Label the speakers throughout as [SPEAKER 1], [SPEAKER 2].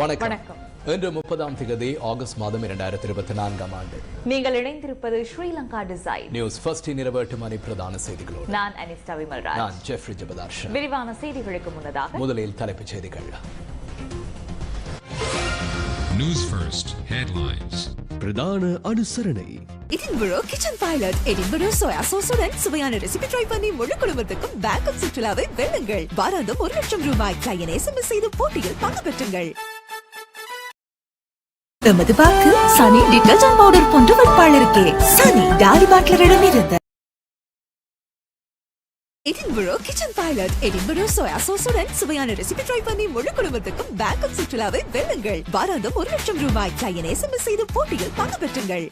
[SPEAKER 1] வணக்கம்.
[SPEAKER 2] வணக்கம்.
[SPEAKER 1] இன்று முப்பதாம் திகதி ஆகஸ்ட் மாதம் இரண்டாயிரத்தி இருபத்தி நான்காம் ஆண்டு.
[SPEAKER 2] நீங்கள் இணைந்திருப்பது ஸ்ரீலங்கா டிசைன்.
[SPEAKER 1] நியூஸ் ஃபர்ஸ்ட் இரவு மணி பிரதான செய்திகளோடு.
[SPEAKER 2] நான் அனிஸ்டா விமல்ராஜ்.
[SPEAKER 1] நான் ஜெஃப்ரி ஜெபதார்ஷன்.
[SPEAKER 2] விரிவான செய்திகளுக்கு முன்னதாக.
[SPEAKER 1] முதலில் தலைப்புச் செய்திகள்.
[SPEAKER 3] News First Headlines.
[SPEAKER 4] பிரதான அனுசரணை.
[SPEAKER 5] Edinburgh kitchen pilot Edinburgh soya சோசுடன் சுவையான ரெசிபி ட்ரை பண்ணி முழு குடும்பத்துக்கும் பேங்காக் சுற்றுலாவை வெல்லுங்கள். வாராந்தம் ஒரு லட்சம் ரூபாய். கிளையன் எஸ்எம்எஸ் செய்து போட்டியில் பங்கு பெற்றுங்கள். எமது வாக்கு சனி டிட்டர்ஜென்ட் பவுடர் போன்ற வேட்பாளருக்கே சனி டாலி பாட்லரிடம் இருந்த. Edinburgh kitchen pilot. Edinburgh soya சோசுடன் சுவையான ரெசிபி ட்ரை பண்ணி முழு குடும்பத்துக்கும் பேங்காக் சுற்றுலாவை வெல்லுங்கள். வாராந்தம் ஒரு லட்சம் ரூபாய். கிளையன் எஸ்எம்எஸ் செய்து போட்டியில் பங்கு பெற்றுங்கள்.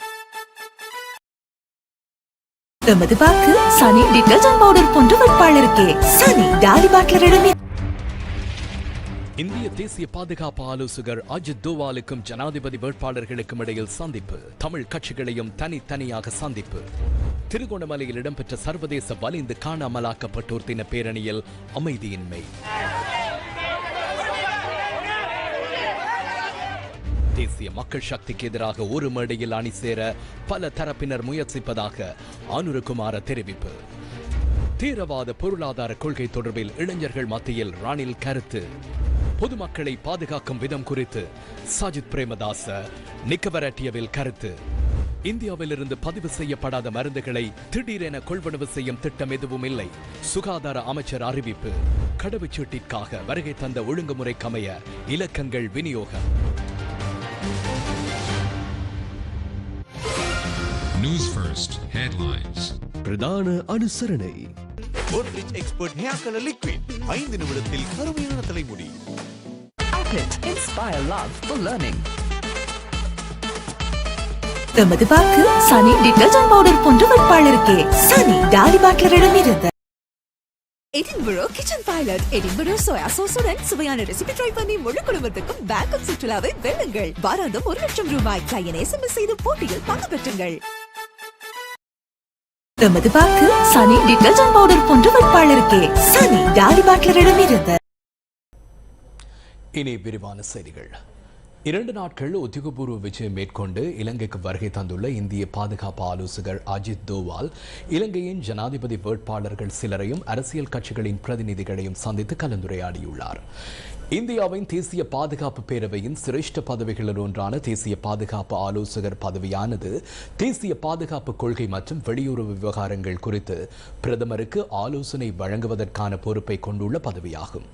[SPEAKER 5] எமது வாக்கு சனி டிட்டர்ஜென்ட் பவுடர் போன்ற வேட்பாளருக்கே சனி டாலி பாட்லரிடம் இருந்து.
[SPEAKER 1] இந்திய தேசிய பாதுகாப்பு ஆலோசகர் அஜித் தோவாலுக்கும் ஜனாதிபதி வேட்பாளர்களுக்கும் இடையில் சந்திப்பு. தமிழ் கட்சிகளையும் தனித்தனியாக சந்திப்பு. திருகோணமலையில் இடம்பெற்ற சர்வதேச வலிந்து காணாமலாக்கப்பட்டோர் தின பேரணியில் அமைதியின்மை. தேசிய மக்கள் சக்திக்கு எதிராக ஒரு மேடையில் அணி சேர பல தரப்பினர் முயற்சிப்பதாக அனுரகுமார தெரிவிப்பு. தீவிரவாத பொருளாதார கொள்கை தொடர்பில் இளைஞர்கள் மத்தியில் ராணில் கருத்து. பொதுமக்களை பாதுகாக்கும் விதம் குறித்து சஜித் பிரேமதாச நிக்கவரட்டியவில் கருத்து. இந்தியாவிலிருந்து பதிவு செய்யப்படாத மருந்துகளை திடீரென கொள்வனவு செய்யும் திட்டம் எதுவும் இல்லை. சுகாதார அமைச்சர் அறிவிப்பு. கடவுச்சீட்டிற்காக வருகை தந்த ஒழுங்குமுறைக்கமைய இலக்கங்கள் விநியோகம்.
[SPEAKER 3] News First Headlines.
[SPEAKER 4] பிரதான அனுசரணை.
[SPEAKER 6] Godrej expert hair colour liquid ஐந்து நிமிடத்தில் கருமையான தலைமுடி.
[SPEAKER 5] Outlet. Inspire Love for Learning. எமது வாக்கு சனி டிட்டர்ஜென்ட் பவுடர் போன்ற வேட்பாளருக்கே. சனி டாலி பாட்லரிடம் இருந்து. Edinburgh kitchen pilot Edinburgh soya சோசுடன் சுவையான ரெசிபி ட்ரை பண்ணி முழு குடும்பத்துக்கும் பேங்காக் சுற்றுலாவை வெல்லுங்கள். வாராந்தம் ஒரு லட்சம் ரூபாய். கிளையன் எஸ்எம்எஸ் செய்து போட்டியில் பங்கு பெற்றுங்கள். எமது வாக்கு சனி டிட்டர்ஜென்ட் பவுடர் போன்ற வேட்பாளருக்கே சனி டாலி பாட்லரிடம் இருந்து.
[SPEAKER 1] இனி விரிவான செய்திகள். இரண்டு நாட்கள் உத்தியோகபூர்வ விஜயம் மேற்கொண்டு இலங்கைக்கு வருகை தந்துள்ள இந்திய பாதுகாப்பு ஆலோசகர் அஜித் தோவால் இலங்கையின் ஜனாதிபதி வேட்பாளர்கள் சிலரையும் அரசியல் கட்சிகளின் பிரதிநிதிகளையும் சந்தித்து கலந்துரையாடியுள்ளார். இந்தியாவின் தேசிய பாதுகாப்பு பேரவையின் சிரேஷ்ட பதவிகளில் ஒன்றான தேசிய பாதுகாப்பு ஆலோசகர் பதவியானது தேசிய பாதுகாப்பு கொள்கை மற்றும் வெளியுறவு விவகாரங்கள் குறித்து பிரதமருக்கு ஆலோசனை வழங்குவதற்கான பொறுப்பை கொண்டுள்ள பதவியாகும்.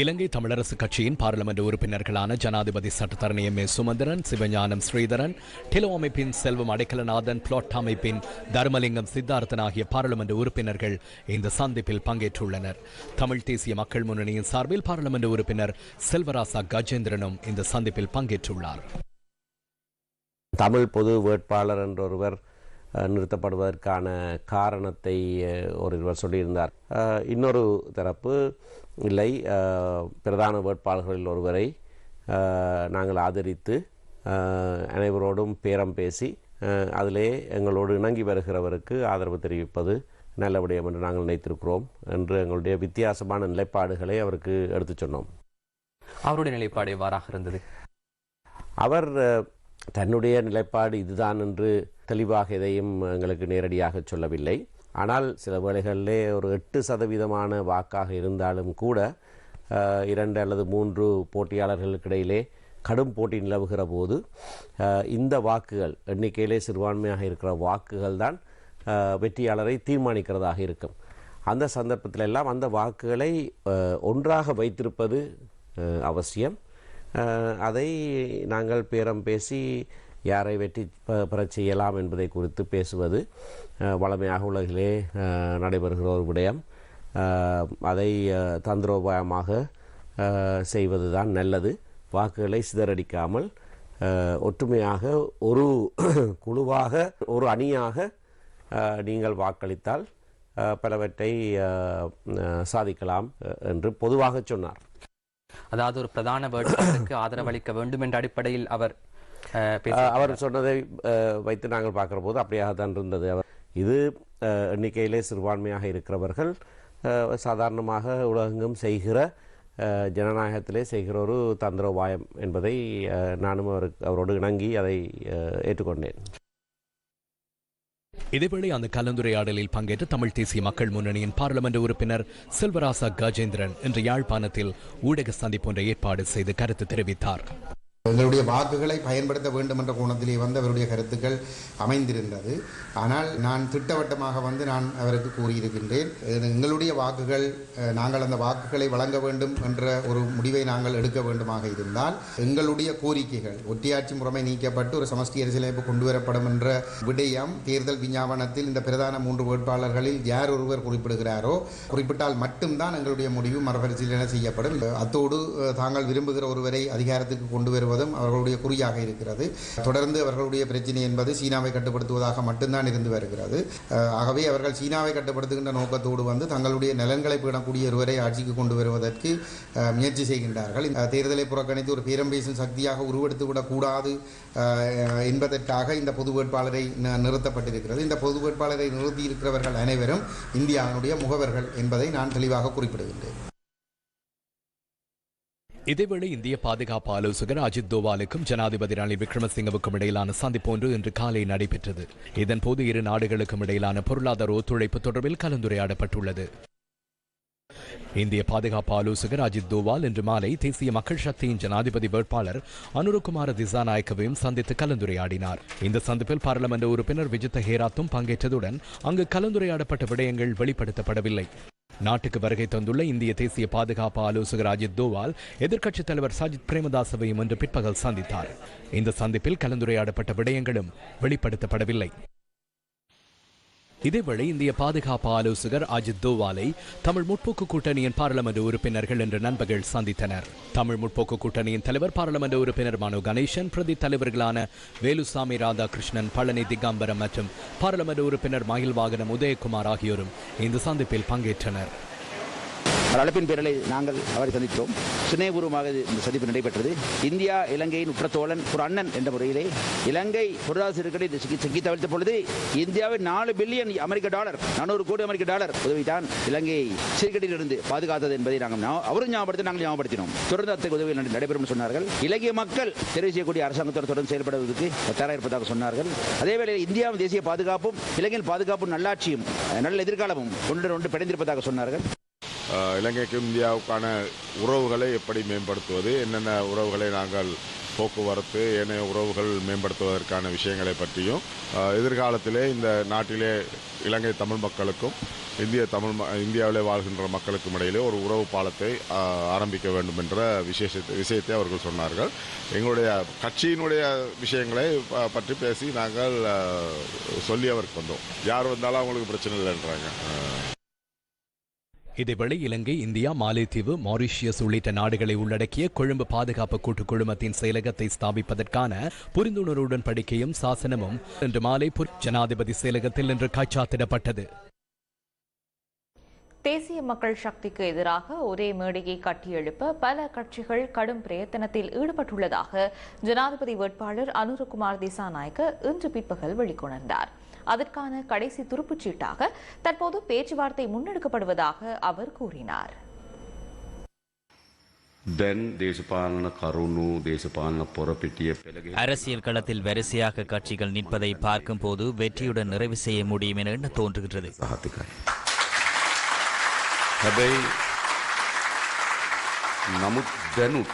[SPEAKER 1] இலங்கை தமிழரசு கட்சியின் பாராளுமன்ற உறுப்பினர்களான ஜனாதிபதி சட்டத்தரணி M A Sumanthiran Sivagnanam Sritharan TELO அமைப்பின் செல்வம் அடைக்கலநாதன் பிளாட் அமைப்பின் தர்மலிங்கம் சித்தார்த்தன் ஆகிய பாராளுமன்ற உறுப்பினர்கள் இந்த சந்திப்பில் பங்கேற்றுள்ளனர். தமிழ் தேசிய மக்கள் முன்னணியின் சார்பில் பாராளுமன்ற உறுப்பினர் செல்வராசா கஜேந்திரனும் இந்த சந்திப்பில் பங்கேற்றுள்ளார்.
[SPEAKER 7] தமிழ் பொது வேட்பாளர் என்றொருவர் நிறுத்தப்படுவதற்கான காரணத்தை ஒருவர் சொல்லியிருந்தார். இன்னொரு தரப்பு இல்லை பிரதான வேட்பாளர்களில் ஒருவரை நாங்கள் ஆதரித்து அனைவரோடும் பேரம் பேசி அதிலே எங்களோடு இணங்கி வருகிறவருக்கு ஆதரவு தெரிவிப்பது நல்ல விடயம் என்று நாங்கள் நினைத்திருக்கிறோம் என்று எங்களுடைய வித்தியாசமான நிலைப்பாடுகளை அவருக்கு எடுத்துச் சொன்னோம்.
[SPEAKER 8] அவருடைய நிலைப்பாடு எவ்வாறாக இருந்தது?
[SPEAKER 7] அவர் தன்னுடைய நிலைப்பாடு இதுதான் என்று தெளிவாக எதையும் எங்களுக்கு நேரடியாக சொல்லவில்லை. ஆனால் சில வேளைகளிலே ஒரு எட்டு சதவீதமான வாக்காக இருந்தாலும் கூட இரண்டு அல்லது மூன்று போட்டியாளர்களுக்கிடையிலே கடும் போட்டி நிலவுகிற போது இந்த வாக்குகள் எண்ணிக்கையிலே சிறுபான்மையாக இருக்கிற வாக்குகள் தான் வெற்றியாளரை தீர்மானிக்கிறதாக இருக்கும். அந்த சந்தர்ப்பத்தில் எல்லாம் அந்த வாக்குகளை ஒன்றாக வைத்திருப்பது அவசியம். அதை நாங்கள் பேரம் பேசி யாரை வெற்றி பெறச் செய்யலாம் என்பதை குறித்து பேசுவது வளமையாக வழமையாக உலகிலே நடைபெறுகிற ஒரு விடயம். அதை தந்திரோபாயமாக செய்வது செய்வதுதான் நல்லது. வாக்குகளை சிதறடிக்காமல் ஒற்றுமையாக ஒரு குழுவாக ஒரு அணியாக நீங்கள் வாக்களித்தால் பலவற்றை சாதிக்கலாம் என்று பொதுவாக சொன்னார்.
[SPEAKER 8] அதாவது ஒரு பிரதான வேட்பாளருக்கு ஆதரவளிக்க வேண்டும் என்ற அடிப்படையில் அவர்
[SPEAKER 7] அவர் சொன்னதை அஹ், வைத்து நாங்கள் பார்க்கிற போது அப்படியாக தான் இருந்தது. அவர் இது எண்ணிக்கையிலே சிறுபான்மையாக இருக்கிறவர்கள் சாதாரணமாக உலகெங்கும் செய்கிற அஹ், ஜனநாயகத்திலே செய்கிற ஒரு தந்திரோபாயம் என்பதை நானும் அவருக்கு அவரோடு இணங்கி அதை ஏற்றுக்கொண்டேன்.
[SPEAKER 1] இதேவேளை அந்த கலந்துரையாடலில் பங்கேற்ற தமிழ் தேசிய மக்கள் முன்னணியின் பாராளுமன்ற உறுப்பினர் செல்வராசா கஜேந்திரன் இன்று யாழ்ப்பாணத்தில் ஊடக சந்திப்பு ஒன்றை ஏற்பாடு செய்து கருத்து தெரிவித்தார்.
[SPEAKER 9] எங்களுடைய வாக்குகளை பயன்படுத்த வேண்டும் என்ற கோணத்திலே வந்து அவருடைய கருத்துக்கள் அமைந்திருந்தது. ஆனால் நான் திட்டவட்டமாக வந்து நான் அவருக்கு கூறியிருக்கின்றேன். எங்களுடைய வாக்குகள் நாங்கள் அந்த வாக்குகளை வழங்க வேண்டும் என்ற ஒரு முடிவை நாங்கள் எடுக்க வேண்டுமாக இருந்தால் எங்களுடைய கோரிக்கைகள் ஒட்டியாட்சி முறைமை நீக்கப்பட்டு ஒரு சமஸ்டி அரசியலமைப்பு கொண்டு வரப்படும் என்ற விடயம் தேர்தல் விஞ்ஞாபனத்தில் இந்த பிரதான மூன்று வேட்பாளர்களில் யார் ஒருவர் குறிப்பிடுகிறாரோ குறிப்பிட்டால் மட்டும்தான் எங்களுடைய முடிவு மறுபரிசீலனை செய்யப்படும். அத்தோடு தாங்கள் விரும்புகிற ஒருவரை அதிகாரத்துக்கு கொண்டு வருவது என்பதும் அவர்களுடைய குறியாக இருக்கிறது. தொடர்ந்து அவர்களுடைய பிரச்சனை என்பது சீனாவை கட்டுப்படுத்துவதாக மட்டும்தான் இருந்து வருகிறது. ஆகவே அவர்கள் சீனாவை கட்டுப்படுத்துகின்ற நோக்கத்தோடு வந்து தங்களுடைய நலன்களை பேணக்கூடிய ஒருவரை ஆட்சிக்கு கொண்டு வருவதற்கு முயற்சி செய்கின்றார்கள். இந்த தேர்தலை புறக்கணித்து ஒரு பேரம் பேசும் சக்தியாக உருவெடுத்துவிடக்கூடாது அஹ், என்பதற்காக இந்த பொது வேட்பாளரை நிறுத்தப்பட்டிருக்கிறது. இந்த பொது வேட்பாளரை நிறுத்தி இருக்கிறவர்கள் அனைவரும் இந்தியாவினுடைய முகவர்கள் என்பதை நான் தெளிவாக குறிப்பிடுகின்றேன்.
[SPEAKER 1] இதேவேளை இந்திய பாதுகாப்பு ஆலோசகர் அஜித் தோவாலுக்கும் ஜனாதிபதி ரணில் விக்ரமசிங்கவுக்கும் இடையிலான சந்திப்பு ஒன்று இன்று காலை நடைபெற்றது. இதன்போது இரு நாடுகளுக்கும் இடையிலான பொருளாதார ஒத்துழைப்பு தொடர்பில் கலந்துரையாடப்பட்டுள்ளது. இந்திய பாதுகாப்பு ஆலோசகர் அஜித் தோவால் இன்று மாலை தேசிய மக்கள் சக்தியின் ஜனாதிபதி வேட்பாளர் அனுரகுமார திசாநாயக்கவையும் சந்தித்து கலந்துரையாடினார். இந்த சந்திப்பில் பாராளுமன்ற உறுப்பினர் விஜித்த ஹேராத்தும் பங்கேற்றதுடன் அங்கு கலந்துரையாடப்பட்ட விடயங்கள் வெளிப்படுத்தப்படவில்லை. நாட்டுக்கு வருகை தந்துள்ள இந்திய தேசிய பாதுகாப்பு ஆலோசகர் அஜித் தோவால் எதிர்க்கட்சித் தலைவர் சஜித் பிரேமதாசவையும் இன்று பிற்பகல் சந்தித்தார். இந்த சந்திப்பில் கலந்துரையாடப்பட்ட விடயங்களும் வெளிப்படுத்தப்படவில்லை. இதேவேளை இந்திய பாதுகாப்பு ஆலோசகர் அஜித் தோவாலை தமிழ் முற்போக்கு கூட்டணியின் பாராளுமன்ற உறுப்பினர்கள் என்று நண்பர்கள் சந்தித்தனர். தமிழ் முற்போக்கு கூட்டணியின் தலைவர் பாராளுமன்ற உறுப்பினர் மனோ கணேசன் பிரதி தலைவர்களான வேலுசாமி ராதாகிருஷ்ணன் பழனி திகாம்பரம் மற்றும் பாராளுமன்ற உறுப்பினர் மகிழ்வாகனம் உதயகுமார் ஆகியோரும் இந்த சந்திப்பில் பங்கேற்றனர்.
[SPEAKER 10] ஒரு அழைப்பின் பேரலை நாங்கள் அவரை சந்தித்தோம் சுனேபூர்வமாக இது இந்த சந்திப்பு நடைபெற்றது. இந்தியா இலங்கையின் உற்றத்தோழன் ஒரு அண்ணன் என்ற முறையிலே இலங்கை பொருளாதார சிக்கி தவிர்த்த பொழுது இந்தியாவின் நாலு பில்லியன் அமெரிக்க டாலர் நானூறு கோடி அமெரிக்க டாலர் உதவிதான் இலங்கையை சிறுகடியிலிருந்து பாதுகாத்தது என்பதை நாங்கள் அவரும் ஞாபகப்படுத்தி நாங்கள் ஞாபகப்படுத்தினோம். தொடர்ந்து அத்தகைய உதவி நடைபெறும் என்று சொன்னார்கள். இலங்கை மக்கள் தெரிவு செய்யக்கூடிய அரசாங்கத்தோடு தொடர்ந்து செயல்படுவதற்கு தயாராக இருப்பதாக சொன்னார்கள். அதேவேளை இந்தியாவின் தேசிய பாதுகாப்பும் இலங்கையின் பாதுகாப்பும் நல்லாட்சியும் நல்ல எதிர்காலமும் ஒன்று ஒன்று பிணைந்திருப்பதாக சொன்னார்கள்.
[SPEAKER 11] இலங்கைக்கும் இந்தியாவுக்கான உறவுகளை எப்படி மேம்படுத்துவது என்னென்ன உறவுகளை நாங்கள் போக்குவரத்து ஏனைய உறவுகள் மேம்படுத்துவதற்கான விஷயங்களை பற்றியும் எதிர்காலத்திலே இந்த நாட்டிலே இலங்கை தமிழ் மக்களுக்கும் இந்திய தமிழ் இந்தியாவிலே வாழ்கின்ற மக்களுக்கும் இடையிலே ஒரு உறவு பாலத்தை ஆரம்பிக்க வேண்டும் என்ற விசேஷத்தை விஷயத்தை அவர்கள் சொன்னார்கள். எங்களுடைய கட்சியினுடைய விஷயங்களை ப- பற்றி பேசி நாங்கள் சொல்லி அவருக்கு வந்தோம். யார் வந்தாலும் அவங்களுக்கு பிரச்சனை இல்லைன்றாங்க.
[SPEAKER 1] இதேவேளை இலங்கை இந்தியா மாலைத்தீவு மாரிஷியஸ் உள்ளிட்ட நாடுகளை உள்ளடக்கிய கொழும்பு பாதுகாப்பு கூட்டுக் குழுமத்தின் செயலகத்தை ஸ்தாபிப்பதற்கான புரிந்துணர்வு உடன்படிக்கையும் சாசனமும் இன்று மாலை ஜனாதிபதி செயலகத்தில் இன்று காட்சாத்திடப்பட்டது
[SPEAKER 2] தேசிய மக்கள் சக்திக்கு எதிராக ஒரே மேடையை கட்டியெழுப்ப பல கட்சிகள் கடும் பிரயத்தனத்தில் ஈடுபட்டுள்ளதாக ஜனாதிபதி வேட்பாளர் அனுரகுமார் திசாநாயக்க இன்று பிற்பகல் வெளிக்கொணர்ந்தார். அதற்கான கடைசி துருப்புச் சீட்டாக தற்போது பேச்சுவார்த்தை முன்னெடுக்கப்படுவதாக அவர் கூறினார்
[SPEAKER 12] දැන් දේශපාලන කරුණු දේශපාලන පොරපිටිය පෙළගෙන
[SPEAKER 13] அரசியல் களத்தில் வரிசையாக கட்சிகள் நிற்பதை பார்க்கும்போது வெற்றியுடன் நிறைவு செய்ய முடியும் என எண்ண தோன்றுகிறது
[SPEAKER 12] සහතිකයි. හැබැයි නමුත් දැනුත්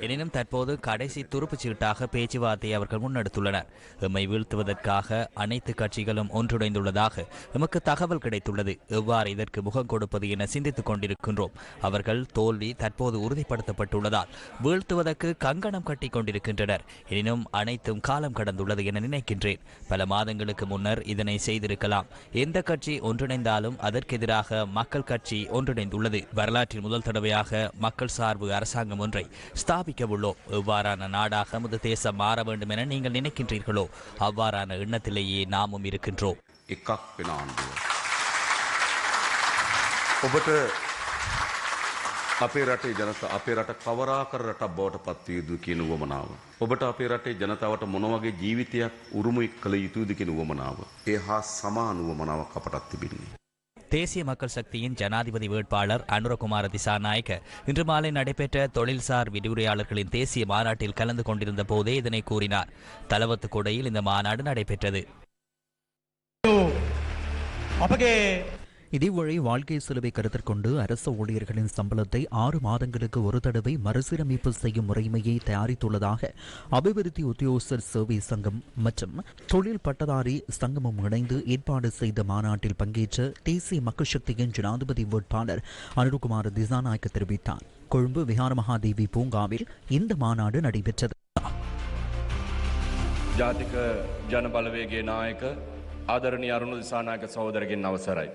[SPEAKER 13] எனினும் தற்போது கடைசி துருப்புச் சீட்டாக பேச்சுவார்த்தையை அவர்கள் முன்னெடுத்துள்ளனர். எம்மை வீழ்த்துவதற்காக அனைத்து கட்சிகளும் ஒன்றிணைந்துள்ளதாக எமக்கு தகவல் கிடைத்துள்ளது. எவ்வாறு இதற்கு முகம் கொடுப்பது என சிந்தித்துக் கொண்டிருக்கின்றோம். அவர்கள் தோல்வி தற்போது உறுதிப்படுத்தப்பட்டுள்ளதால் வீழ்த்துவதற்கு கங்கணம் கட்டி கொண்டிருக்கின்றனர். எனினும் அனைத்தும் காலம் கடந்துள்ளது என நினைக்கின்றேன். பல மாதங்களுக்கு முன்னர் இதனை செய்திருக்கலாம். எந்த கட்சி ஒன்றிணைந்தாலும் அதற்கெதிராக மக்கள் கட்சி ஒன்றிணைந்துள்ளது. வரலாற்றில் முதல் தடவையாக மக்கள் சார்பு அரசாங்கம் ஒன்றை ஸ்தாபிக்க உள்ளோம் எவ்வாறான நாடாக நமது தேசம் மாற வேண்டும் என நீங்கள் நினைக்கின்றீர்களோ அவ்வாறான எண்ணத்திலேயே நாமும் இருக்கின்றோம்
[SPEAKER 12] එකක් වෙන ආණ්ඩුව. ඔබට අපේ රටේ ජනත අපේ රට කවරාකර රටක් බවට පත්විය යුතු කියන උවමනාව. ඔබට අපේ රටේ ජනතාවට මොනවගේ ජීවිතයක් උරුමයි කළ යුතුද කියන උවමනාව. ඒ හා සමාන උවමනාවක් අපටත් තිබෙන්නේ.
[SPEAKER 13] தேசிய மக்கள் சக்தியின் ஜனாதிபதி வேட்பாளர் அனுரகுமார திசாநாயக்க. இன்று மாலை நடைபெற்ற தொழில்சார் விரிவுரையாளர்களின் தேசிய மாநாட்டில் கலந்து கொண்டிருந்த போதே இதனை கூறினார். தலவத்து கொடையில் இந்த மாநாடு நடைபெற்றது.
[SPEAKER 14] இதேவழி வாழ்க்கை செலவை கருத்தில் கொண்டு அரசு ஊழியர்களின் சம்பளத்தை ஆறு மாதங்களுக்கு ஒரு தடவை மறுசீரமைப்பு செய்யும் முறைமையை தயாரித்துள்ளதாக அபிவிருத்தி உத்தியோகஸ்தர் சேவை சங்கம் மற்றும் தொழில் பட்டதாரி சங்கமும் இணைந்து ஏற்பாடு செய்த மாநாட்டில் பங்கேற்ற தேசிய மக்கள் சக்தியின் ஜனாதிபதி வேட்பாளர் அனுருகுமார் திசாநாயக்க தெரிவித்தார் கொழும்பு விகார மகாதேவி பூங்காவில் இந்த மாநாடு நடைபெற்றது
[SPEAKER 15] ජාතික ජනබලවේගේ නායක ආදරණීය අරුණ දිසානායක සහෝදරගෙන් අවසරයි.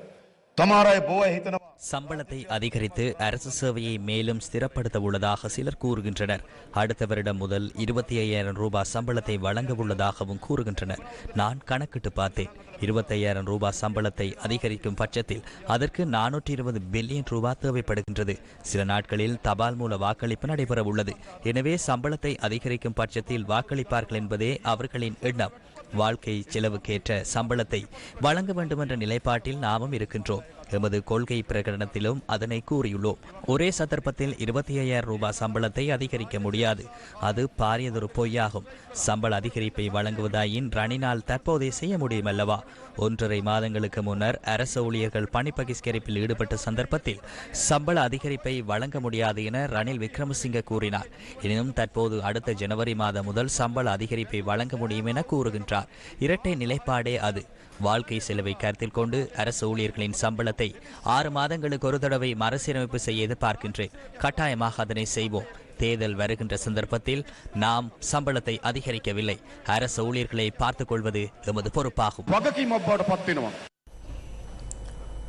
[SPEAKER 13] சம்பளத்தை அதிகரித்து அரசு சேவையை மேலும் ஸ்திரப்படுத்த உள்ளதாக சிலர் கூறுகின்றனர். அடுத்த வருடம் முதல் இருபத்தி ஐயாயிரம் ரூபாய் சம்பளத்தை வழங்க உள்ளதாகவும் கூறுகின்றனர். நான் கணக்கிட்டு பார்த்தேன். இருபத்தையாயிரம் ரூபாய் சம்பளத்தை அதிகரிக்கும் பட்சத்தில் அதற்கு நானூற்றி இருபது பில்லியன் ரூபாய் தேவைப்படுகின்றது. சில நாட்களில் தபால் மூல வாக்களிப்பு நடைபெற உள்ளது எனவே சம்பளத்தை அதிகரிக்கும் பட்சத்தில் வாக்களிப்பார்கள் என்பதே அவர்களின் எண்ணம். வாழ்க்கை செலவுக்கேற்ற சம்பளத்தை வழங்க வேண்டும் என்ற நிலைப்பாட்டில் நாமும் இருக்கின்றோம். எமது கொள்கை பிரகடனத்திலும் அதனை கூறியுள்ளோம். ஒரே சந்தர்ப்பத்தில் இருபத்தி ஐயாயிரம் ரூபாய் சம்பளத்தை அதிகரிக்க முடியாது. அது பாரியதொரு பொய்யாகும். சம்பள அதிகரிப்பை வழங்குவதாயின் ரணினால் தற்போதே செய்ய முடியும் அல்லவா ஒன்றரை மாதங்களுக்கு முன்னர் அரசு ஊழியர்கள் பணி பகிஷ்கரிப்பில் ஈடுபட்ட சந்தர்ப்பத்தில் சம்பள அதிகரிப்பை வழங்க முடியாது என ரணில் விக்ரமசிங்க கூறினார். எனினும் தற்போது அடுத்த ஜனவரி மாதம் முதல் சம்பள அதிகரிப்பை வழங்க முடியும் என கூறுகின்றார். இரட்டை நிலைப்பாடே அது. வாழ்க்கை செலவை கருத்தில் கொண்டு அரசு ஊழியர்களின் சம்பளத்தை ஆறு மாதங்களுக்கு ஒரு தடவை மறுசீரமைப்பு செய்ய எதிர்பார்க்கின்றேன். கட்டாயமாக அதனை செய்வோம். தேர்தல் வருகின்ற சந்தர்ப்பத்தில் நாம் சம்பளத்தை அதிகரிக்கவில்லை. அரசு ஊழியர்களை பார்த்துக் கொள்வது எமது பொறுப்பாகும்.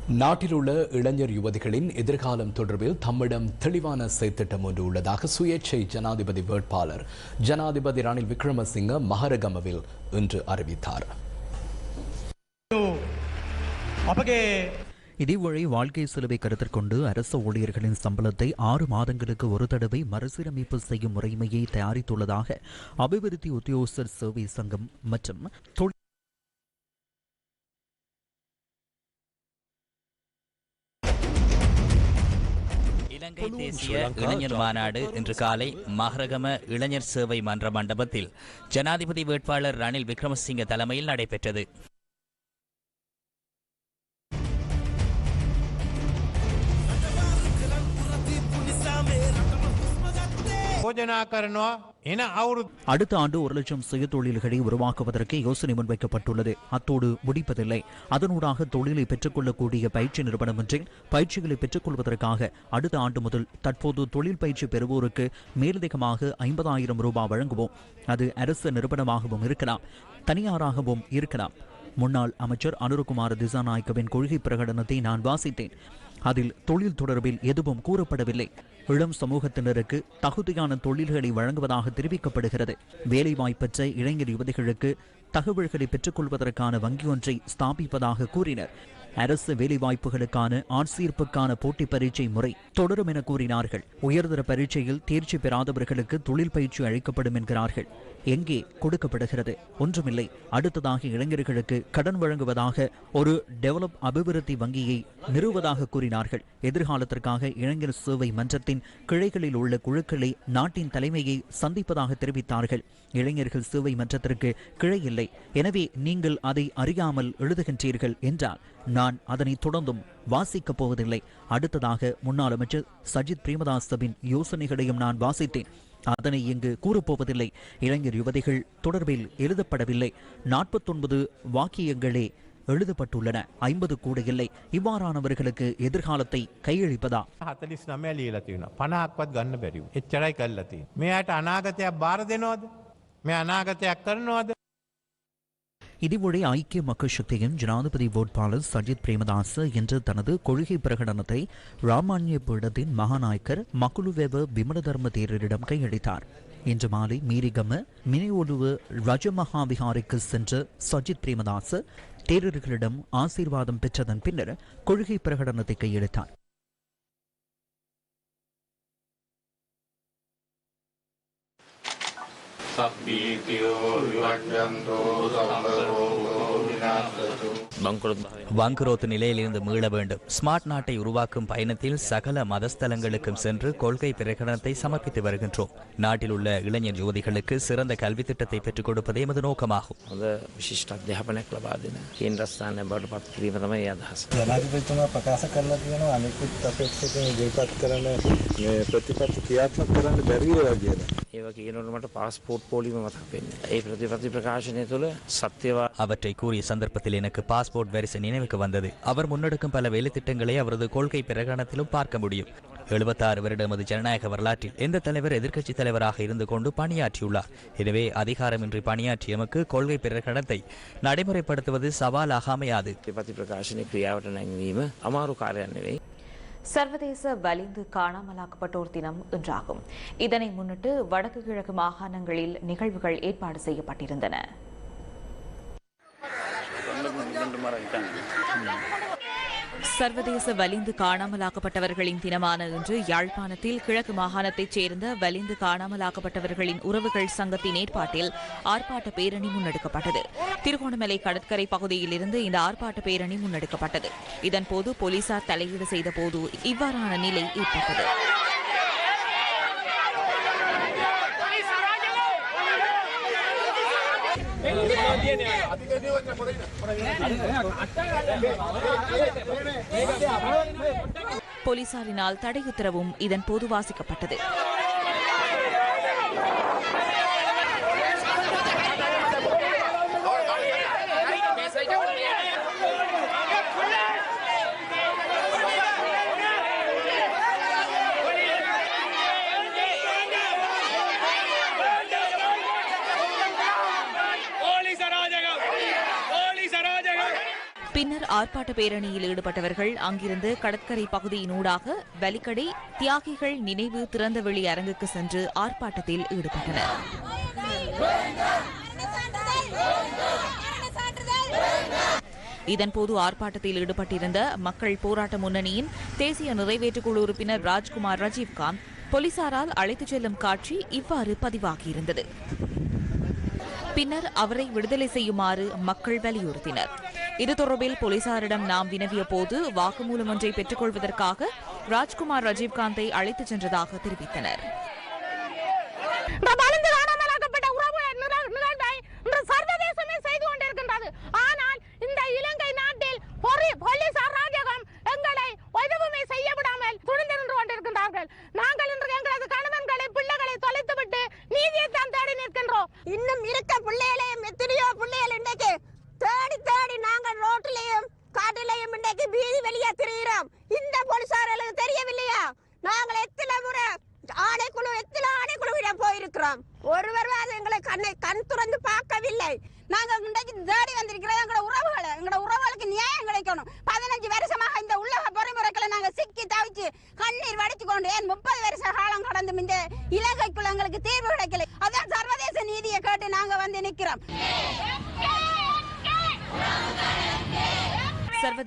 [SPEAKER 1] நாட்டில் உள்ள இளைஞர் யுவதிகளின் எதிர்காலம் தொடர்பில் தம்மிடம் தெளிவான செய்திட்டம் ஒன்று உள்ளதாக சுயேட்சை ஜனாதிபதி வேட்பாளர் ஜனாதிபதி ரணில் விக்ரமசிங்க மகரகமவில் இன்று அறிவித்தார்.
[SPEAKER 14] இதேவழி வாழ்க்கை செலவை கருத்தில் கொண்டு அரசு ஊழியர்களின் சம்பளத்தை ஆறு மாதங்களுக்கு ஒரு தடவை மறுசீரமைப்பு செய்யும் முறைமையை தயாரித்துள்ளதாக அபிவிருத்தி உத்தியோகஸ்தர் சேவை சங்கம் மற்றும் தொழில்
[SPEAKER 13] இலங்கை தேசிய இளைஞர் மாநாடு இன்று காலை மகரகம இளைஞர் சேவை மன்ற மண்டபத்தில் ஜனாதிபதி வேட்பாளர் ரணில் விக்ரமசிங்க தலைமையில் நடைபெற்றது.
[SPEAKER 14] அடுத்த ஆண்டு ஒரு லட்சம் சுயதொழில்களை உருவாக்குவதற்கு யோசனை முன்வைக்கப்பட்டுள்ளது. அத்தோடு முடிப்பதில்லை. அதனூடாக தொழிலை பெற்றுக்கொள்ளக்கூடிய பயிற்சி நிறுவனம் ஒன்றில் பயிற்சிகளை பெற்றுக்கொள்வதற்காக அடுத்த ஆண்டு முதல் தற்போது தொழில் பயிற்சி பெறுவோருக்கு மேலதிகமாக ஐம்பதாயிரம் ரூபாய் வழங்குவோம். அது அரசு நிறுவனமாகவும் இருக்கலாம். தனியாராகவும் இருக்கலாம். முன்னாள் அமைச்சர் அனுருகுமார் திசாநாயக்கவின் கொள்கை பிரகடனத்தை நான் வாசித்தேன். அதில் தொழில் தொடர்பில் எதுவும் கூறப்படவில்லை. இளம் சமூகத்தினருக்கு தகுதியான தொழில்களை வழங்குவதாக தெரிவிக்கப்படுகிறது. வேலைவாய்ப்பற்ற இளைஞர் யுவதிகளுக்கு தகவல்களை பெற்றுக்கொள்வதற்கான வங்கி ஒன்றை ஸ்தாபிப்பதாக கூறினர். அரசு வேலைவாய்ப்புகளுக்கான ஆட்சீர்ப்புக்கான போட்டி பரீட்சை முறை தொடரும் என கூறினார்கள். உயர்தர பரீட்சையில் தேர்ச்சி பெறாதவர்களுக்கு தொழில் பயிற்சி அளிக்கப்படும் என்கிறார்கள். எங்கே கொடுக்கப்படுகிறது? ஒன்றுமில்லை. அடுத்ததாக இளைஞர்களுக்கு கடன் வழங்குவதாக ஒரு டெவலப் அபிவிருத்தி வங்கியை நிறுவதாக கூறினார்கள். எதிர்காலத்திற்காக இளைஞர் சேவை மன்றத்தின் கிளைகளில் உள்ள குழுக்களை நாட்டின் தலைமையை சந்திப்பதாக தெரிவித்தார்கள். இளைஞர்கள் சேவை மன்றத்திற்கு கிளை இல்லை. எனவே நீங்கள் அதை அறியாமல் எழுதுகின்றீர்கள் என்றால் நான் அதனை தொடர்ந்தும் வாசிக்கப் போவதில்லை. அடுத்ததாக முன்னாள் அமைச்சர் சஜித் பிரேமதாசவின் யோசனைகளையும் நான் வாசித்தேன். அதனை இங்கு கூறப்போவதில்லை இளைஞர் யுவதிகள் தொடர்பில் எழுதப்படவில்லை நாற்பத்தொன்பது வாக்கியங்களே எழுதப்பட்டுள்ளன ஐம்பது கூட இல்லை இவ்வாறானவர்களுக்கு எதிர்காலத்தை கையளிப்பதா
[SPEAKER 16] හතලිස් නමය ලියලා තියෙනවා පණහක්වත් ගන්න බැරිව එච්චරයි කල්ලති මෙයට අනාගතයක් බාර දෙනවද මේ අනාගතයක් කරනවද
[SPEAKER 14] இதேவழி ஐக்கிய மக்கள் சக்தியின் ஜனாதிபதி வேட்பாளர் சஜித் பிரேமதாச இன்று தனது கொள்கை பிரகடனத்தை ராமான்ய பீடத்தின் மகாநாயக்கர் மக்குலுவேவ விமலதர்ம தேரரிடம் கையளித்தார். இன்று மாலை மீரிகம மினிஒலுவ ரஜமகாவிகாரிக்கு சென்று சஜித் பிரேமதாச தேரர்களிடம் ஆசீர்வாதம் பெற்றதன் பின்னர் கொள்கை பிரகடனத்தை கையளித்தார்.
[SPEAKER 17] สัพพิติโยวิวัจจันโตสังโฆ
[SPEAKER 13] வங்குரோத்து நிலையிலிருந்து மீள வேண்டும். ஸ்மார்ட் நாட்டை உருவாக்கும் பயணத்தில் சகல மதஸ்தலங்களுக்கும் சென்று கொள்கை பிரகடனத்தை சமர்ப்பித்து வருகின்றோம். நாட்டில் உள்ள இளைஞர் யுவதிகளுக்கு சிறந்த கல்வி திட்டத்தை பெற்றுக் கொடுப்பதே எமது நோக்கமாகும். அவற்றை கூறிய சந்தர்ப்ப சந்தர்ப்பத்தில் எனக்கு பாஸ்போர்ட் வரிசை நினைவுக்கு வந்தது. அவர் முன்னெடுக்கும் பல வேலைத்திட்டங்களை அவரது கொள்கை பிரகடனத்திலும் பார்க்க முடியும். எழுபத்தாறு வருட ஜனநாயக வரலாற்றில் எந்த தலைவர் எதிர்க்கட்சி தலைவராக இருந்து கொண்டு பணியாற்றியுள்ளார்? எனவே அதிகாரமின்றி பணியாற்றிய எமக்கு கொள்கை பிரகடனத்தை நடைமுறைப்படுத்துவது சவாலாக அமையாது
[SPEAKER 2] சர்வதேச வலிந்து காணாமலாக்கப்பட்டோர் தினம் இன்றாகும். இதனை முன்னிட்டு வடக்கு கிழக்கு மாகாணங்களில் நிகழ்வுகள் ஏற்பாடு செய்யப்பட்டிருந்தன. சர்வதேச வலிந்து காணாமலாக்கப்பட்டவர்களின் தினமான இன்று யாழ்ப்பாணத்தில் கிழக்கு மாகாணத்தைச் சேர்ந்த வலிந்து காணாமலாக்கப்பட்டவர்களின் உறவுகள் சங்கத்தின் ஏற்பாட்டில் ஆர்ப்பாட்ட பேரணி முன்னெடுக்கப்பட்டது. திருகோணமலை கடற்கரை பகுதியிலிருந்து இந்த ஆர்ப்பாட்ட பேரணி முன்னெடுக்கப்பட்டது. இதன்போது போலீசார் தலையீடு செய்தபோது இவ்வாறான நிலை ஏற்பட்டது. போலீசாரினால் தடை உத்தரவும் இதன்போது வாசிக்கப்பட்டது. ஆர்ப்பாட்ட பேரணியில் ஈடுபட்டவர்கள் அங்கிருந்து கடற்கரை பகுதியினூடாக வலிக்கடை தியாகிகள் நினைவு திறந்தவெளி அரங்குக்கு சென்று ஆர்ப்பாட்டத்தில் ஈடுபட்டனர். இதன்போது ஆர்ப்பாட்டத்தில் ஈடுபட்டிருந்த மக்கள் போராட்ட முன்னணியின் தேசிய நிறைவேற்றுக்குழு உறுப்பினர் ராஜ்குமார் ரஜீவ்காந்த் போலீசாரால் அழைத்துச் செல்லும் காட்சி இவ்வாறு பதிவாகியிருந்தது. பின்னர் அவரை விடுதலை செய்யுமாறு மக்கள் வலியுறுத்தினர். இது தொடர்பில் போலீசாரிடம் நாம் வினவிய போது வாக்குமூலம் ஒன்றை பெற்றுக்கொள்வதற்காக ராஜ்குமார் ரஜீவ்காந்தை அழைத்துச் சென்றதாக தெரிவித்தனர்.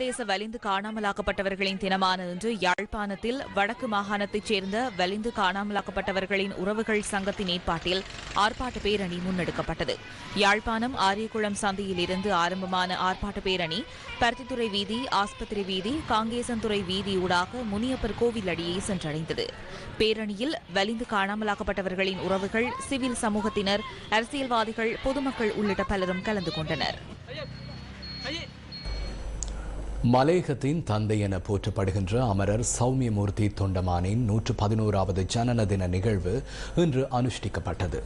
[SPEAKER 18] சர்வதேச
[SPEAKER 2] வலிந்து காணாமலாக்கப்பட்டவர்களின் தினமான இன்று யாழ்ப்பாணத்தில் வடக்கு மாகாணத்தைச் சேர்ந்த வலிந்து காணாமலாக்கப்பட்டவர்களின் உறவுகள் சங்கத்தின் ஏற்பாட்டில் ஆர்ப்பாட்ட பேரணி முன்னெடுக்கப்பட்டது. யாழ்ப்பாணம் ஆரியகுளம் சந்தையில் இருந்து ஆரம்பமான ஆர்ப்பாட்ட பேரணி பருத்தித்துறை வீதி ஆஸ்பத்திரி வீதி காங்கேசன்துறை வீதி ஊடாக முனியப்பர் கோவில் அடியை சென்றடைந்தது. பேரணியில் வலிந்து காணாமலாக்கப்பட்டவர்களின் உறவுகள் சிவில் சமூகத்தினர் அரசியல்வாதிகள் பொதுமக்கள் உள்ளிட்ட பலரும் கலந்து கொண்டனர்.
[SPEAKER 1] மலேகத்தின் தந்தை என போற்றப்படுகின்ற அமரர் சௌமியமூர்த்தி தொண்டமானின் நூற்று பதினோராவது ஜனன தின நிகழ்வு இன்று அனுஷ்டிக்கப்பட்டது.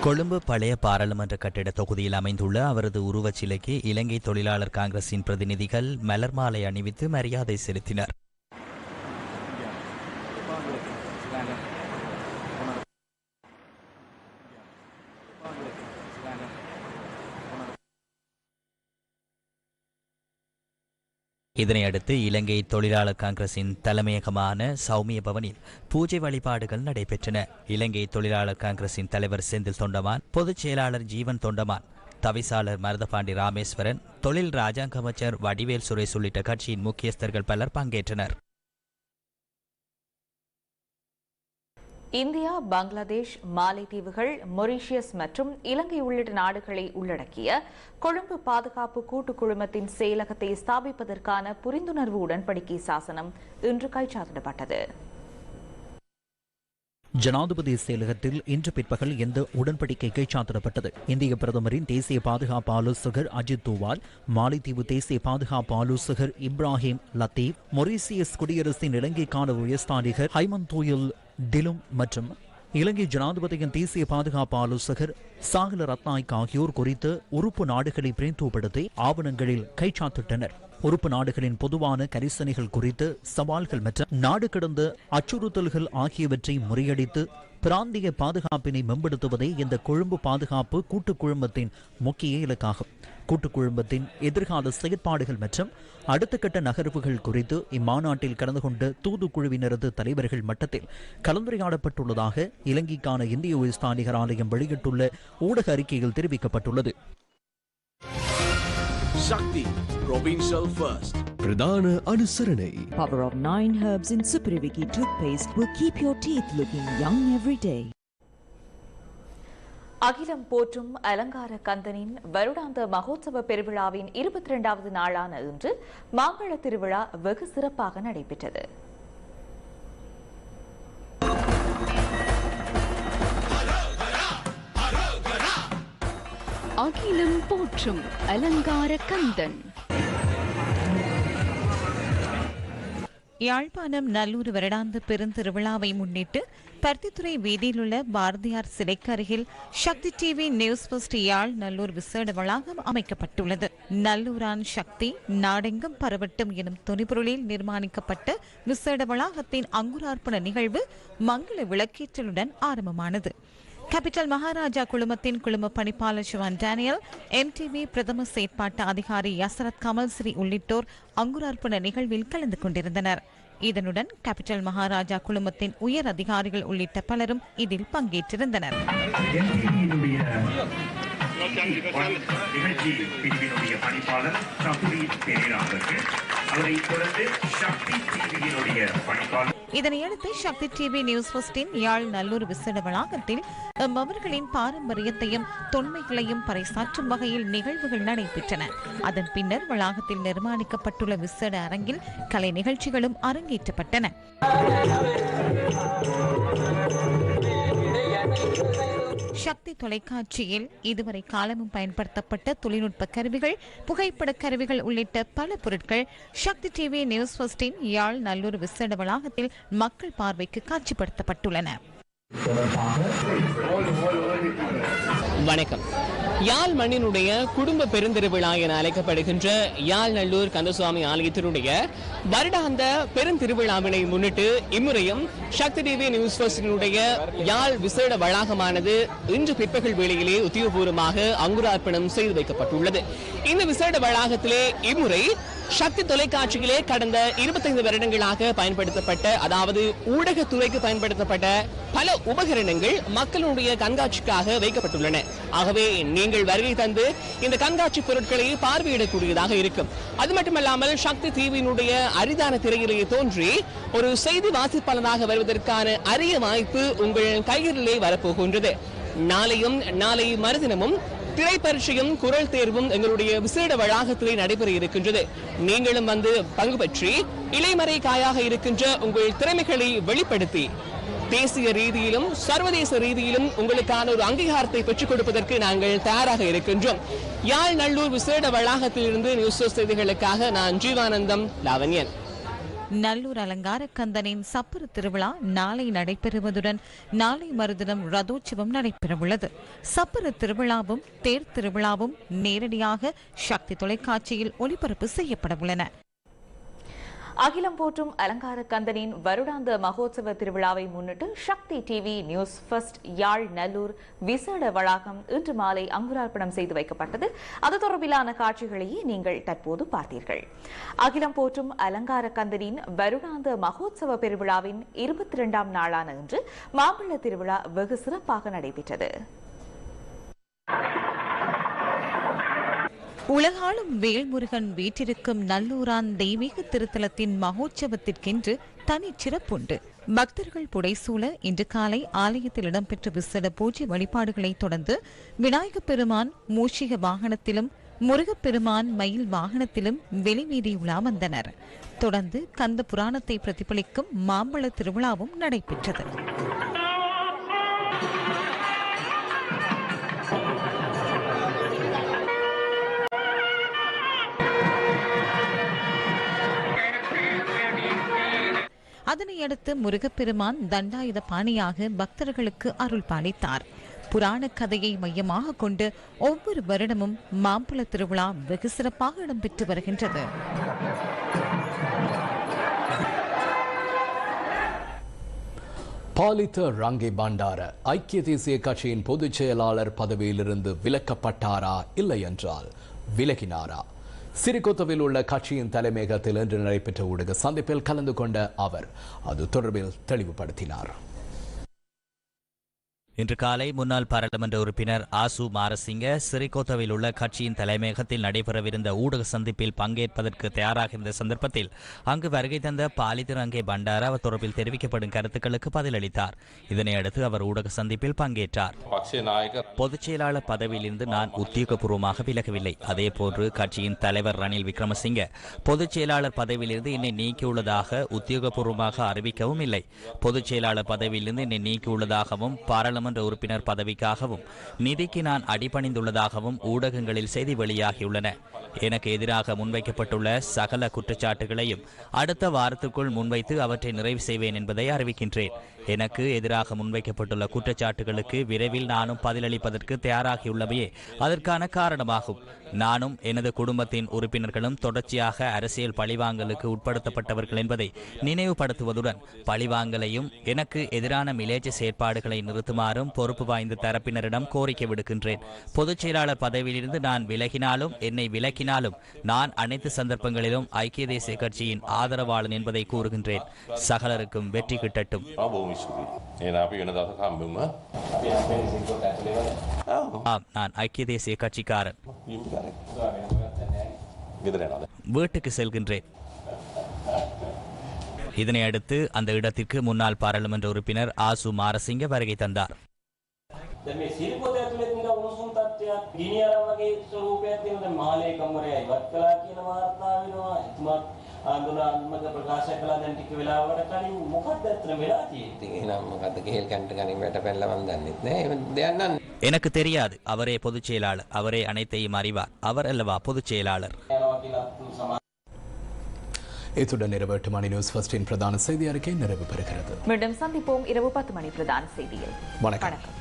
[SPEAKER 13] கொழும்பு பழைய பாராளுமன்ற கட்டிட தொகுதியில் அமைந்துள்ள அவரது உருவச்சிலைக்கு இலங்கை தொழிலாளர் காங்கிரசின் பிரதிநிதிகள் மலர் மாலை அணிவித்து மரியாதை செலுத்தினர். இதனையடுத்து இலங்கை தொழிலாளர் காங்கிரசின் தலைமையகமான சௌமிய பவனில் பூஜை வழிபாடுகள் நடைபெற்றன. இலங்கை தொழிலாளர் காங்கிரசின் தலைவர் செந்தில் தொண்டமான் பொதுச் செயலாளர் ஜீவன் தொண்டமான் தவிசாளர் மருதபாண்டி ராமேஸ்வரன் தொழில் ராஜாங்க அமைச்சர் வடிவேல் சுரேஷ் உள்ளிட்ட கட்சியின் முக்கியஸ்தர்கள் பலர் பங்கேற்றனர்.
[SPEAKER 2] இந்தியா பங்களாதேஷ் மாலைத்தீவுகள் மொரீஷியஸ் மற்றும் இலங்கை உள்ளிட்ட நாடுகளை உள்ளடக்கிய கொழும்பு பாதுகாப்பு கூட்டு குழுமத்தின் செயலகத்தை ஸ்தாபிப்பதற்கான புரிந்துணர்வு உடன்படிக்கை சாசனம் இன்று கைச்சாத்திடப்பட்டது.
[SPEAKER 14] ஜனாதிபதி செயலகத்தில் இன்று பிற்பகல் இந்த உடன்படிக்கை கைச்சாத்திடப்பட்டது இந்திய பிரதமரின் தேசிய பாதுகாப்பு ஆலோசகர் அஜித் தோவால் மாலைத்தீவு தேசிய பாதுகாப்பு ஆலோசகர் இப்ராஹிம் லத்தீப் மொரீசியஸ் குடியரசின் இலங்கைக்கான உயர்ஸ்தானிகர் ஹைமந்த் தோயில் திலும் மற்றும் இலங்கை ஜனாதிபதியின் தேசிய பாதுகாப்பு ஆலோசகர் சாகல ரத்நாயக் ஆகியோர் குறித்து உறுப்பு நாடுகளை பிரதித்துவப்படுத்தி ஆவணங்களில் கைச்சாத்திட்டனர். உறுப்பு நாடுகளின் பொதுவான கரிசனைகள் குறித்து சவால்கள் மற்றும் நாடு கடந்த அச்சுறுத்தல்கள் ஆகியவற்றை முறியடித்து பிராந்திய பாதுகாப்பினை மேம்படுத்துவதே இந்த கொழும்பு பாதுகாப்பு கூட்டுக் குழுமத்தின் முக்கிய இலக்காகும். கூட்டுக் குழுமத்தின் எதிர்கால செயற்பாடுகள் மற்றும் அடுத்த கட்ட நகர்வுகள் குறித்து இம்மாநாட்டில் கலந்து கொண்ட தூதுக்குழுவினரது தலைவர்கள் மட்டத்தில் கலந்துரையாடப்பட்டுள்ளதாக இலங்கைக்கான இந்திய உயர்ஸ்தானிகர் ஆலயம் வெளியிட்டுள்ள ஊடக அறிக்கையில் தெரிவிக்கப்பட்டுள்ளது.
[SPEAKER 4] Shakti Provincial First பிரதான அனுசரணை
[SPEAKER 5] Power of 9 herbs in Supriviki toothpaste will keep your teeth looking young every day.
[SPEAKER 2] அகிலம் போற்றும் அலங்கார கந்தனின் வருடாந்த மகோத்சவ பெருவிழாவின் இருபத்தி இரண்டாவது நாளான இன்று மாம்பழ திருவிழா வெகு சிறப்பாக நடைபெற்றது
[SPEAKER 19] அகிலம் போற்றும் அலங்கார கந்தன்.
[SPEAKER 20] யாழ்ப்பாணம் நல்லூர் வருடாந்த பெருந்திருவிழாவை முன்னிட்டு பருத்தித்துறை வீதியில் உள்ள பாரதியார் சிலைக்கு அருகில் Shakthi TV news first Yarl Nallur விசேட வளாகம் அமைக்கப்பட்டுள்ளது. நல்லூரான் சக்தி நாடெங்கும் பரவட்டும் எனும் துணிபொருளில் நிர்மாணிக்கப்பட்ட விசேட வளாகத்தின் அங்குரார்ப்பண நிகழ்வு மங்கள விளக்கேற்றலுடன் ஆரம்பமானது. கேபிட்டல் மகாராஜா குழுமத்தின் குழும பணிப்பாளர் சிவன் டேனியல் எம்டிவி பிரதம செயற்பாட்டு அதிகாரி யசரத் கமல் ஸ்ரீ உள்ளிட்டோர் அங்குரார்ப்பண நிகழ்வில் கலந்து கொண்டிருந்தனர். இதனுடன் கேபிட்டல் மகாராஜா குழுமத்தின் உயர் அதிகாரிகள் உள்ளிட்ட பலரும் இதில் பங்கேற்றிருந்தனர்.
[SPEAKER 21] நிகழ்ச்சி பிரிவினுடைய பணிப்பாளர் சபுரி அவர்கள். அவரை தொடர்ந்து சக்தி பணிப்பாளர்
[SPEAKER 20] இதனையடுத்து சக்தி டிவி நியூஸ் ஃபர்ஸ்டின் யாழ் நல்லூர் விசேட வளாகத்தில் அவர்களின் பாரம்பரியத்தையும் தொன்மைகளையும் பறைசாற்றும் வகையில் நிகழ்வுகள் நடைபெற்றன. அதன் பின்னர் வளாகத்தில் நிர்மாணிக்கப்பட்டுள்ள விசேட அரங்கில் கலை நிகழ்ச்சிகளும் அரங்கேற்றப்பட்டன. சக்தி தொலைக்காட்சியில் இதுவரை காலமும் பயன்படுத்தப்பட்ட தொழில்நுட்ப கருவிகள் புகைப்பட கருவிகள் உள்ளிட்ட பல பொருட்கள் சக்தி டிவி நியூஸ் ஃபர்ஸ்டின் யாழ் நல்லூர் விசேட வளாகத்தில் மக்கள் பார்வைக்கு காட்சிப்படுத்தப்பட்டுள்ளன.
[SPEAKER 22] வணக்கம். யாழ் மண்ணினுடைய குடும்ப பெருந்திருவிழா என அழைக்கப்படுகின்ற யாழ் நல்லூர் கந்தசுவாமி ஆலயத்தினுடைய வருடாந்த பெருந்திருவிழாவினை முன்னிட்டு இம்முறையும் சக்தி டிவி நியூஸ் ஃபர்ஸ்டினுடைய யாழ் விசேட வளாகமானது இன்று பிற்பகல் வேளையிலே உத்தியோகபூர்வமாக அங்குரார்ப்பணம் செய்து வைக்கப்பட்டுள்ளது. இந்த விசேட வளாகத்திலே இம்முறை சக்தி தொலைக்காட்சியிலே கடந்த இருபத்தைந்து வருடங்களாக பயன்படுத்தப்பட்ட அதாவது ஊடகத்துறைக்கு பயன்படுத்தப்பட்ட பல உபகரணங்கள் மக்களுடைய கண்காட்சிக்காக வைக்கப்பட்டுள்ளன. ஆகவே நீங்கள் வருகை தந்து இந்த கண்காட்சி பொருட்களை பார்வையிடக்கூடியதாக இருக்கும். அது மட்டுமல்லாமல் சக்தி தீவினுடைய அரிதான திரையிலேயே தோன்றி ஒரு செய்தி வாசிப்பாளராக வருவதற்கான அரிய வாய்ப்பு உங்கள் கையிலே வரப்போகின்றது. நாளையும் நாளை மறுதினமும் திரை பரீட்சையும் குரல் தேர்வும் எங்களுடைய விசேட வளாகத்திலே நடைபெற இருக்கின்றது. நீங்களும் வந்து பங்கு பற்றி இலைமறை காயாக இருக்கின்ற உங்கள் திறமைகளை வெளிப்படுத்தி தேசிய ரீதியிலும் சர்வதேச ரீதியிலும் உங்களுக்கான ஒரு அங்கீகாரத்தை பெற்றுக் கொடுப்பதற்கு நாங்கள் தயாராக இருக்கின்றோம். யாழ் நல்லூர் விசேட வளாகத்திலிருந்து நியூஸ் செய்திகளுக்காக நான் ஜீவானந்தம் லாவண்யன்.
[SPEAKER 20] நல்லூர் அலங்கார கந்தனின் சப்பர திருவிழா நாளை நடைபெறுவதுடன் நாளை மறுதினம் ரதோற்சவம் நடைபெறவுள்ளது. சப்பர திருவிழாவும் தேர் திருவிழாவும் நேரடியாக சக்தி தொலைக்காட்சியில் ஒளிபரப்பு செய்யப்படவுள்ளன.
[SPEAKER 2] அகிலம் போற்றும் அலங்கார கந்தனின் வருடாந்த மகோத்சவ திருவிழாவை முன்னிட்டு Shakthi TV news first Yarl Nallur விசேட வளாகம் இன்று மாலை அங்குரார்ப்பணம் செய்து வைக்கப்பட்டது. அது தொடர்பிலான காட்சிகளையே நீங்கள் தற்போது பார்த்தீர்கள். அகிலம் போற்றும் அலங்கார கந்தனின் வருடாந்த மகோத்சவ பெருவிழாவின் இருபத்தி இரண்டாம் நாளான இன்று மாம்பழ திருவிழா வெகு சிறப்பாக நடைபெற்றது.
[SPEAKER 20] உலகாளும் வேல்முருகன் வீற்றிருக்கும் நல்லூரான் தெய்வீக திருத்தலத்தின் மகோற்சவத்திற்கென்று தனி சிறப்புண்டு பக்தர்கள் புடைசூழ இன்று காலை ஆலயத்தில் இடம்பெற்ற விசேட பூஜை வழிபாடுகளைத் தொடர்ந்து விநாயகப் பெருமான் மூஷிக வாகனத்திலும் முருகப்பெருமான் மயில் வாகனத்திலும் வெளிவீதி உலா வந்தனர். தொடர்ந்து கந்த புராணத்தை பிரதிபலிக்கும் மாம்பழ திருவிழாவும் நடைபெற்றது. அதனையடுத்து முருகப்பெருமான் தண்டாயுத பாணியாக பக்தர்களுக்கு அருள் பாலித்தார். புராண கதையை மையமாக கொண்டு ஒவ்வொரு வருடமும் மாம்பழ திருவிழா வெகு சிறப்பாக இடம்பெற்று வருகின்றது.
[SPEAKER 1] பாலித்த ராங்கே பண்டார ஐக்கிய தேசிய கட்சியின் பொதுச் செயலாளர் பதவியிலிருந்து விலக்கப்பட்டாரா? இல்லை என்றால் விலகினாரா? சிறிகொத்தவில் உள்ள கட்சியின் தலைமையகத்தில் இன்று நடைபெற்ற ஊடக சந்திப்பில் கலந்து கொண்ட அவர் அது தொடர்பில் தெளிவுபடுத்தினார்.
[SPEAKER 13] இன்று காலை முன்னாள் பாராளுமன்ற உறுப்பினர் ஆசு மாரசிங்க சிறிகோத்தவில் உள்ள கட்சியின் தலைமையகத்தில் நடைபெறவிருந்த ஊடக சந்திப்பில் பங்கேற்பதற்கு தயாராக இருந்த சந்தர்ப்பத்தில் அங்கு வருகை தந்த பாலிதிரங்கே பண்டார அவர் தொடர்பில் தெரிவிக்கப்படும் கருத்துக்களுக்கு பதிலளித்தார். இதனையடுத்து அவர் ஊடக சந்திப்பில் பங்கேற்றார். பொதுச் செயலாளர் பதவியிலிருந்து நான் உத்தியோகபூர்வமாக விலகவில்லை. அதேபோன்று கட்சியின் தலைவர் ரணில் விக்ரமசிங்க பொதுச் செயலாளர் பதவியிலிருந்து என்னை நீக்கியுள்ளதாக உத்தியோகபூர்வமாக அறிவிக்கவும் இல்லை. பொதுச் செயலாளர் பதவியிலிருந்து என்னை நீக்கியுள்ளதாகவும் பாராளுமன்ற உறுப்பினர் பதவிக்காகவும் நிதிக்கு நான் அடிபணிந்துள்ளதாகவும் ஊடகங்களில் செய்தி வெளியாகியுள்ளன. எனக்கு எதிராக முன்வைக்கப்பட்டுள்ள சகல குற்றச்சாட்டுகளையும் அடுத்த வாரத்துக்குள் முன்வைத்து அவற்றை நிறைவு செய்வேன் என்பதை அறிவிக்கின்றேன். எனக்கு எதிராக முன்வைக்கப்பட்டுள்ள குற்றச்சாட்டுகளுக்கு விரைவில் நானும் பதிலளிப்பதற்கு தயாராகியுள்ளவையே அதற்கான காரணமாகும். நானும் எனது குடும்பத்தின் உறுப்பினர்களும் தொடர்ச்சியாக அரசியல் பழிவாங்கலுக்கு உட்படுத்தப்பட்டவர்கள் என்பதை நினைவுபடுத்துவதுடன் பழிவாங்கலையும் எனக்கு எதிரான மிலேச்ச செயற்பாடுகளை நிறுத்துமாறு நிறுத்துமாறும் பொறுப்பு வாய்ந்த தரப்பினரிடம் கோரிக்கை விடுக்கின்றேன். பொதுச் செயலாளர் பதவியிலிருந்து நான் விலகினாலும் என்னை விலக்கினாலும் நான் அனைத்து சந்தர்ப்பங்களிலும் ஐக்கிய தேசிய கட்சியின் ஆதரவாளன் என்பதை கூறுகின்றேன். சகலருக்கும் வெற்றி கிட்டட்டும். ஆம் நான் ஐக்கிய தேசிய கட்சிக்காரன். வீட்டுக்கு செல்கின்றேன். இதனையடுத்து அந்த இடத்திற்கு முன்னாள் பாராளுமன்ற உறுப்பினர் ஆசு மாரசிங்க வருகை தந்தார்.
[SPEAKER 23] දැන් මේ සිරිපොත ඇතුලේ තියෙන උණුසුම් තත්ත්වයක් ගිනියරම් වගේ ස්වරූපයක් තියෙන දැන් මාලේ කම්මරේ ඉවත් කළා කියන වාර්තා වෙනවා එතුමා ආන්දෝලනාත්මක ප්‍රකාශ කළා දැන් ටික වෙලාවකට කලින් මොකක්ද ඇත්තට වෙලා තියෙන්නේ
[SPEAKER 24] ඉතින් එහෙනම් මොකද්ද කෙහෙල් කන්ට කණින් වැට පැල්ල මන් දන්නෙත් නෑ එහෙම දෙයක් නෑ
[SPEAKER 13] எனக்கு தெரியாது அவரே பொதுச் செயலாளர் அவரே அனைத்தையும் அறிவார் அவர் அல்லவா பொதுச் செயலாளர்
[SPEAKER 23] යනවා කියලා සමා
[SPEAKER 1] இத்துடன் இரவு எட்டு மணி நியூஸ் ஃபர்ஸ்டின் பிரதான செய்தி அறிக்கை நிறைவு பெறுகிறது
[SPEAKER 2] மீண்டும் சந்திப்போம் இரவு பத்து மணி பிரதான செய்தியில்
[SPEAKER 1] வணக்கம்
[SPEAKER 2] வணக்கம்